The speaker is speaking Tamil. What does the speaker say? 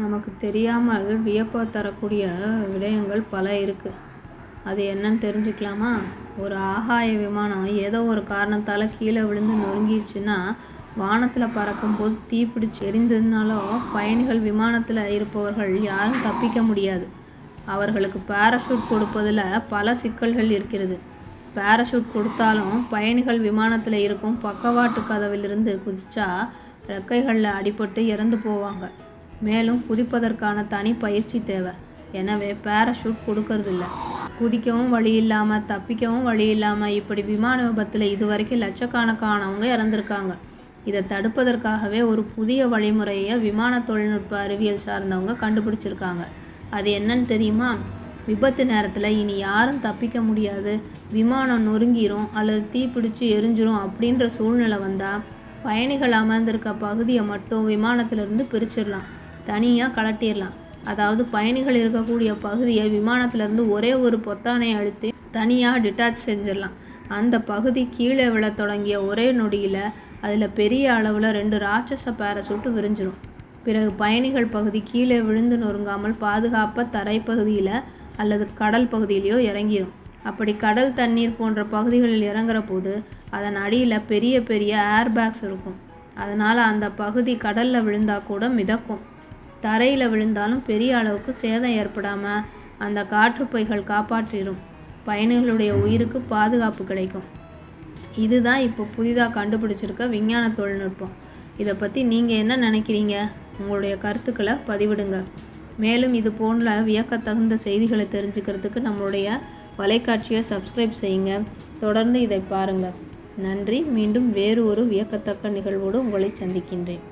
நமக்கு தெரியாமல் வியப்பை தரக்கூடிய விடயங்கள் பல இருக்குது அது என்னன்னு தெரிஞ்சுக்கலாமா? ஒரு ஆகாய விமானம் ஏதோ ஒரு காரணத்தால் கீழே விழுந்து நொறுங்கிடுச்சுன்னா வானத்தில் பறக்கும்போது தீப்பிடிச்சு எரிந்ததுனாலோ பயணிகள் விமானத்தில் இருப்பவர்கள் யாரும் தப்பிக்க முடியாது. அவர்களுக்கு பேராஷூட் கொடுப்பதில் பல சிக்கல்கள் இருக்கிறது. பேராஷூட் கொடுத்தாலும் பயணிகள் விமானத்தில் இருக்கும் பக்கவாட்டு கதவிலிருந்து குதிச்சா ரெக்கைகளில் அடிபட்டு இறந்து போவாங்க. மேலும் குதிப்பதற்கான தனி பயிற்சி தேவை. எனவே பேராஷூட் கொடுக்கறதில்ல. குதிக்கவும் வழி இல்லாமல் தப்பிக்கவும் வழி இல்லாமல் இப்படி விமான விபத்தில் இதுவரைக்கும் லட்சக்கணக்கானவங்க இறந்துருக்காங்க. இதை தடுப்பதற்காகவே ஒரு புதிய வழிமுறையை விமான தொழில்நுட்ப அறிவியல் சார்ந்தவங்க கண்டுபிடிச்சிருக்காங்க. அது என்னன்னு தெரியுமா? விபத்து நேரத்தில் இனி யாரும் தப்பிக்க முடியாது. விமானம் நொறுங்கிரும் அல்லது தீப்பிடிச்சு எரிஞ்சிரும் அப்படின்ற சூழ்நிலை வந்தால் பயணிகள் அமர்ந்திருக்க பகுதியை மட்டும் விமானத்திலிருந்து பிரிச்சிடலாம். தனியாக கலட்டிடலாம் அதாவது பயணிகள் இருக்கக்கூடிய பகுதியை விமானத்திலேருந்து ஒரே ஒரு பொத்தானை அழுத்தி தனியாக டிட்டாச் செஞ்சிடலாம் அந்த பகுதி கீழே விழ தொடங்கிய ஒரே நொடியில் அதில் பெரிய அளவில் ரெண்டு ராட்சச பேரசூட்டு விரிஞ்சிடும் பிறகு பயணிகள் பகுதி கீழே விழுந்து நொறுங்காமல் பாதுகாப்பாக தரைப்பகுதியில் அல்லது கடல் பகுதியிலையோ இறங்கிடும் அப்படி கடல் தண்ணீர் போன்ற பகுதிகளில் இறங்குற போது அதன் அடியில் பெரிய பெரிய ஏர் பேக்ஸ் இருக்கும். அதனால் அந்த பகுதி கடலில் விழுந்தால் கூட மிதக்கும். தரையில் விழுந்தாலும் பெரிய அளவுக்கு சேதம் ஏற்படாமல் அந்த காற்றுப்பைகள் காப்பாற்றிடும். பயணிகளுடைய உயிருக்கு பாதுகாப்பு கிடைக்கும். இதுதான் இப்போ புதிதாக கண்டுபிடிச்சிருக்க விஞ்ஞான தொழில்நுட்பம். இதை பற்றி நீங்கள் என்ன நினைக்கிறீங்க? உங்களுடைய கருத்துக்களை பதிவிடுங்க. மேலும் இது போன்ற வியக்கத்தகுந்த செய்திகளை தெரிஞ்சுக்கிறதுக்கு நம்மளுடைய வலைக்காட்சியை சப்ஸ்கிரைப் செய்யுங்க. தொடர்ந்து இதை பாருங்கள் நன்றி. மீண்டும் வேறு ஒரு வியக்கத்தக்க நிகழ்வோடு உங்களை சந்திக்கின்றேன்.